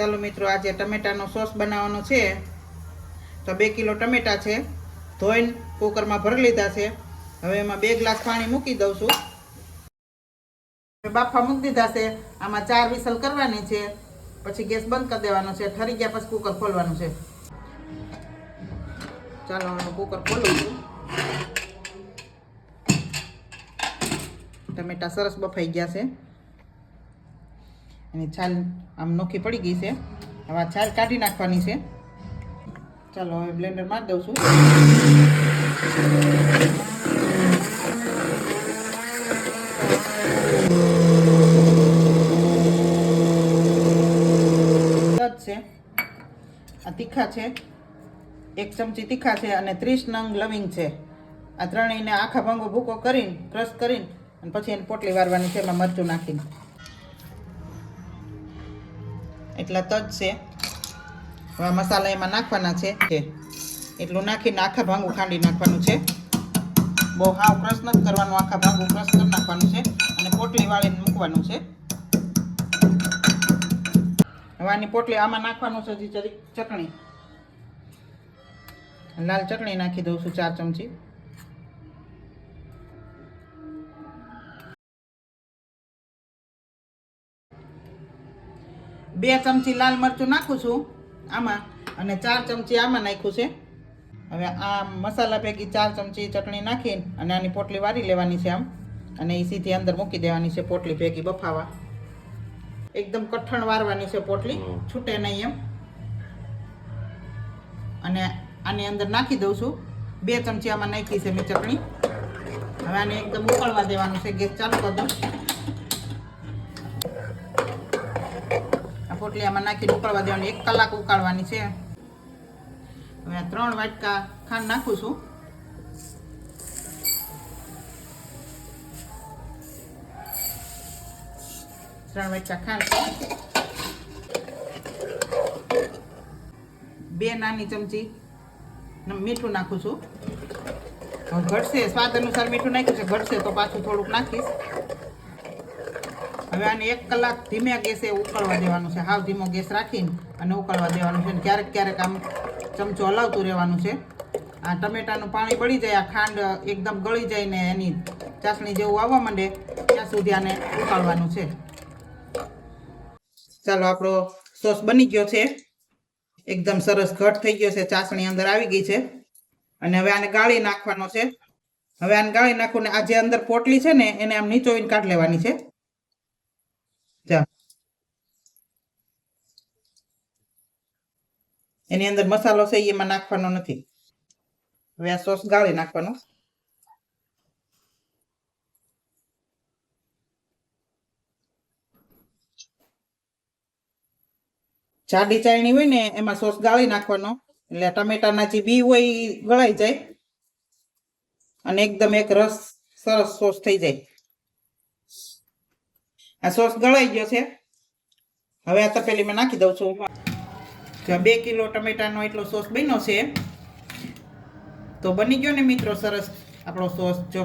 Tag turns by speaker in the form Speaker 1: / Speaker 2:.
Speaker 1: ચાલો મિત્રો, આજે ટમેટાનો સોસ બનાવવાનો છે. તો બે કિલો ટમેટા છે. ધોઈને કુકરમાં ભરી લીધા છે. હવે એમાં બે ગ્લાસ પાણી મૂકી દઉં છું. બાફા મૂકી દીધા છે. આમાં ચાર વિસલ કરવાની છે. પછી ગેસ બંધ કરી દેવાનો છે. ઠરી ગયા પછી કુકર ખોલવાનું છે. ચાલો હું કુકર ખોલું છું. ટમેટા સરસ બફાઈ ગયા છે. એની છાલ આમ નોખી પડી ગઈ છે. હવે આ છાલ કાઢી નાખવાની છે. ચાલો, હવે બ્લેન્ડર મારી દઉં છું. છે. આ તીખા છે. એક ચમચી તીખા છે અને ત્રીસ નંગ લવિંગ છે. આ ત્રણેયને આખા ભંગો ભૂકો કરીને, ક્રશ કરીને, અને પછી એને પોટલી વારવાની છે, એમાં મરચું નાખીને. એટલા તજ છે. હવે મસાલા એમાં નાખવાના છે. કે એટલું નાખીને આખા ભાંગું ખાંડી નાખવાનું છે. બહુ હાવ ક્રશ નથી કરવાનું, આખા ભાંગું ક્રશ કરી નાખવાનું છે અને પોટલી વાળીને મૂકવાનું છે. હવે આની પોટલી આમાં નાખવાનું છે હજી ચટણી. લાલ ચટણી નાખી દઉં છું ચાર ચમચી. બે ચમચી લાલ મરચું નાખું છું આમાં અને ચાર ચમચી આમાં નાખ્યું છે. હવે આ મસાલા પૈકી ચાર ચમચી ચટણી નાખીને અને આની પોટલી વારી લેવાની છે આમ. અને એ સીધી અંદર મૂકી દેવાની છે પોટલી ભેગી બફાવા. એકદમ કઠણ વારવાની છે પોટલી છૂટે નહીં એમ. અને આની અંદર નાખી દઉં છું. બે ચમચી આમાં નાખી છે મેં ચટણી. હવે આને એકદમ ઉકળવા દેવાનું છે ગેસ ચાલુ કરી દઉં. પોટલી આમાં નાખીને ઉકળવા દેવાની. એક કલાક ઉકાળવાની છે. હવે આ ત્રણ વાટકા ખાંડ નાખું છું. ત્રણ વાટકા ખાંડ. બે નાની ચમચી મીઠું નાખું છું. ઘટશે, સ્વાદ અનુસાર મીઠું નાખ્યું છે. ઘટશે તો પાછું થોડુંક નાખીશ. હવે આને એક કલાક ધીમે ગેસે ઉકળવા દેવાનું છે. હાવ ધીમો ગેસ રાખીને અને ઉકળવા દેવાનું છે. અને ક્યારેક ક્યારેક આમ ચમચો હલાવતું રહેવાનું છે. આ ટમેટાનું પાણી બળી જાય, આ ખાંડ એકદમ ગળી જાય ને એની ચાસણી જેવું આવવા માંડે, ત્યાં સુધી આને ઉકાળવાનું છે. ચાલો, આપણો સોસ બની ગયો છે. એકદમ સરસ ઘટ થઈ ગયો છે. ચાસણી અંદર આવી ગઈ છે. અને હવે આને ગાળી નાખવાનો છે. હવે આને ગાળી નાખવું ને આ જે અંદર પોટલી છે ને, એને આમ નીચોવીને કાઢ લેવાની છે. જા. એની અંદર મસાલો છે એમાં નાખવાનો નથી. હવે આ સોસ ગાળી નાખવાનો. જાડી ચાયણી હોય ને, એમાં સોસ ગાળી નાખવાનો. એટલે ટમેટાના જે બી હોય, ઈ ગળાઈ જાય. અને એકદમ એક રસ, સરસ સોસ થઈ જાય. આ સોસ ગળાઈ ગયો છે. હવે આ તપેલીમાં નાખી દઉં છું. જો બે કિલો ટમેટાનો એટલો સોસ બન્યો છે. તો બની ગયો ને મિત્રો સરસ આપણો સોસ, જો.